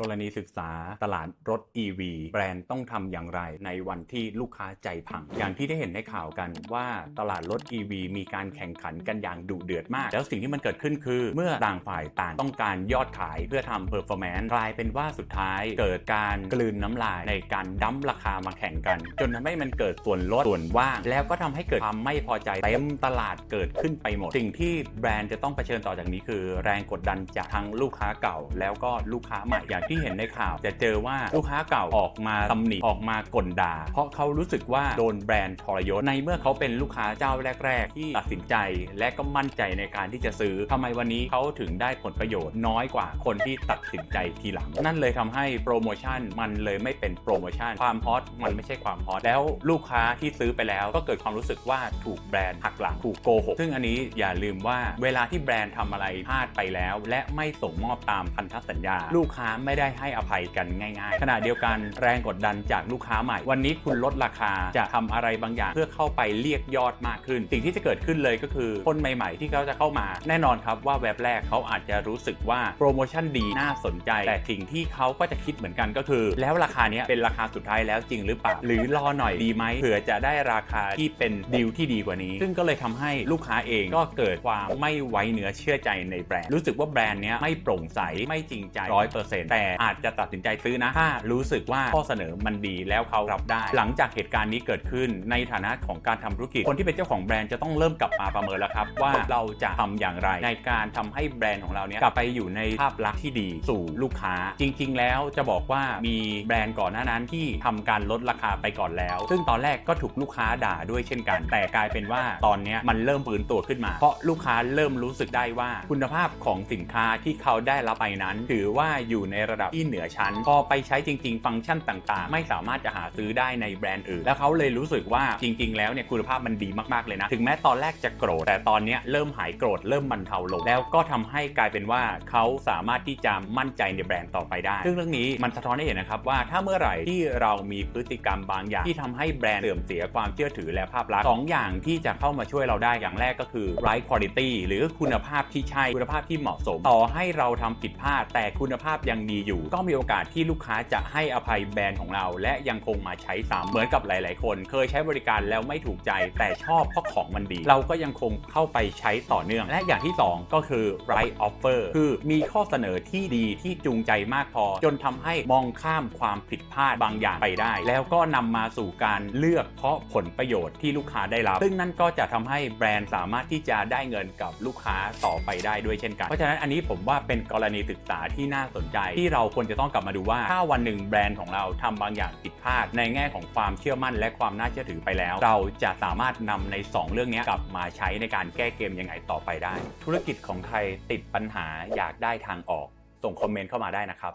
กรณีศึกษาตลาดรถ EV แบรนด์ต้องทำอย่างไรในวันที่ลูกค้าใจพัง อย่างที่ได้เห็นในข่าวกันว่าตลาดรถ EV มีการแข่งขันกันอย่างดุเดือดมาก แล้วสิ่งที่มันเกิดขึ้นคือ เมื่อต่างฝ่ายต่างต้องการยอดขายเพื่อทำ performance กลายเป็นว่าสุดท้ายเกิดการกลืนน้ำลายในการดั้มราคามาแข่งกัน จนทำให้มันเกิดส่วนลดส่วนว่างแล้วก็ทำให้เกิดความไม่พอใจเต็มตลาดเกิดขึ้นไปหมด สิ่งที่แบรนด์จะต้องเผชิญต่อจากนี้คือ แรงกดดันจากทั้งลูกค้าเก่า แล้วก็ลูกค้าใหม่อย่างที่เห็นในข่าว จะเจอว่าลูกค้าเก่าออกมาตำหนิออกมากลด่า เพราะเขารู้สึกว่าโดนแบรนด์ทรยศในเมื่อเขาเป็นลูกค้าเจ้าแรก ๆ ที่ตัดสินใจ และก็มั่นใจในการที่จะซื้อทำไมวันนี้เขาถึงได้ผลประโยชน์น้อยกว่าคนที่ตัดสินใจทีหลัง นั่นเลยทำให้โปรโมชั่นมันเลยไม่เป็นโปรโมชั่นความฮอตมันไม่ใช่ความฮอตแล้วลูกค้าที่ซื้อไปแล้วก็เกิดความรู้สึกว่าถูกแบรนด์หักหลังถูกโกหกซึ่งอันนี้อย่าลืมว่าเวลาที่แบรนด์ทำอะไรพลาดไปแล้ว และไม่ส่งมอบตามพันธสัญญา ลูกค้าไม่ได้ให้อภัยกันง่ายๆ ขณะเดียวกันแรงกดดันจากลูกค้าใหม่ วันนี้คุณลดราคาจะทำอะไรบางอย่าง เพื่อเข้าไปเรียกยอดมากขึ้น สิ่งที่จะเกิดขึ้นเลยก็คือ คนใหม่ๆ ที่เขาจะเข้ามา แน่นอนครับว่าเว็บแรกเขาอาจจะรู้สึกว่าโปรโมชั่นดีน่าสนใจ แต่สิ่งที่เขาก็จะคิดเหมือนกันก็คือ แล้วราคาเนี้ยเป็นราคาสุดท้ายแล้วจริงหรือเปล่าหรือรอหน่อยดีไหมเผื่อจะได้ราคาที่เป็นดีลที่ดีกว่านี้ ซึ่งก็เลยทำให้ลูกค้าเองก็เกิดความไม่ไว้เนื้อเชื่อใจในแบรนด์รู้สึกว่าแบรนด์เนี้ยไม่โปร่งใสไม่จริงใจร้อยเปอร์เซ็นต์แต่อาจจะตัดสินใจซื้อนะถ้ารู้สึกว่าข้อเสนอมันดีแล้วเขารับได้ หลังจากเหตุการณ์นี้เกิดขึ้นในฐานะของการทำธุรกิจ คนที่เป็นเจ้าของแบรนด์จะต้องเริ่มกลับมาประเมินแล้วครับ ว่าเราจะทำอย่างไรในการทำให้แบรนด์ของเราเนี้ยกลับไปอยู่ในภาพลักษณ์ที่ดีสู่ลูกค้า จริง ๆ แล้วจะบอกว่ามีแบรนด์ก่อนหน้านั้นที่ทำการลดราคาไปก่อนแล้ว ซึ่งตอนแรกก็ถูกลูกค้าด่าด้วยเช่นกัน แต่กลายเป็นว่าตอนนี้มันเริ่มฟื้นตัวขึ้นมา เพราะลูกค้าเริ่มรู้สึกได้ว่าคุณภาพของสินค้าที่เขาได้รับไปนั้น ถือว่าอยู่ในระดับที่เหนือชั้น พอไปใช้จริง ๆ ฟังก์ชันต่างๆ ไม่สามารถจะหาซื้อได้ในแบรนด์อื่น แล้วเขาเลยรู้สึกว่าจริง ๆ แล้วเนี่ยคุณภาพมันดีมากๆเลยนะ ถึงแม้ตอนแรกจะโกรธ แต่ตอนเนี้ยเริ่มหายโกรธเริ่มบรรเทาลง แล้วก็ทำให้กลายเป็นว่าเขาสามารถที่จะมั่นใจในแบรนด์ต่อไปได้ ซึ่งเรื่องนี้มันสะท้อนให้เห็นนะครับว่าถ้าเมื่อไหร่ที่เรามีพฤติกรรมบางอย่าง ที่ทำให้แบรนด์เสื่อมเสียความเชื่อถือและภาพลักษณ์สองอย่างที่จะเข้ามาช่วยเราได้อย่างแรกก็คือ right quality หรือคุณภาพที่ใช่คุณภาพที่เหมาะสม ต่อให้เราทำผิดพลาดแต่คุณภาพยังดีอยู่ ก็มีโอกาสที่ลูกค้าจะให้อภัยแบรนด์ของเรา และยังคงมาใช้ซ้ำเหมือนกับหลาย ๆ คน เคยใช้บริการแล้วไม่ถูกใจแต่ชอบเพราะของมันดี เราก็ยังคงเข้าไปใช้ต่อเนื่อง และอย่างที่สองก็คือ right offer คือมีข้อเสนอที่ดีที่จูงใจมากพอ จนทำให้มองข้ามความผิดพลาดบางอย่างไปได้ แล้วก็นำมาสู่การเลือกเพราะผลประโยชน์ที่ลูกค้าได้รับ ซึ่งนั่นก็จะทำให้แบรนด์สามารถที่จะได้เงินกับลูกค้าต่อไปได้ด้วยเช่นกัน เพราะฉะนั้นอันนี้ผมว่าเป็นกรณีศึกษาที่น่าสนใจที่เราควรจะต้องกลับมาดูว่า ถ้าวันหนึ่งแบรนด์ของเราทำบางอย่างผิดพลาด ในแง่ของความเชื่อมั่นและความน่าเชื่อถือไปแล้ว เราจะสามารถนำใน 2 เรื่องนี้กลับมาใช้ในการแก้เกมยังไงต่อไปได้ ธุรกิจของใครติดปัญหาอยากได้ทางออก ส่งคอมเมนต์เข้ามาได้นะครับ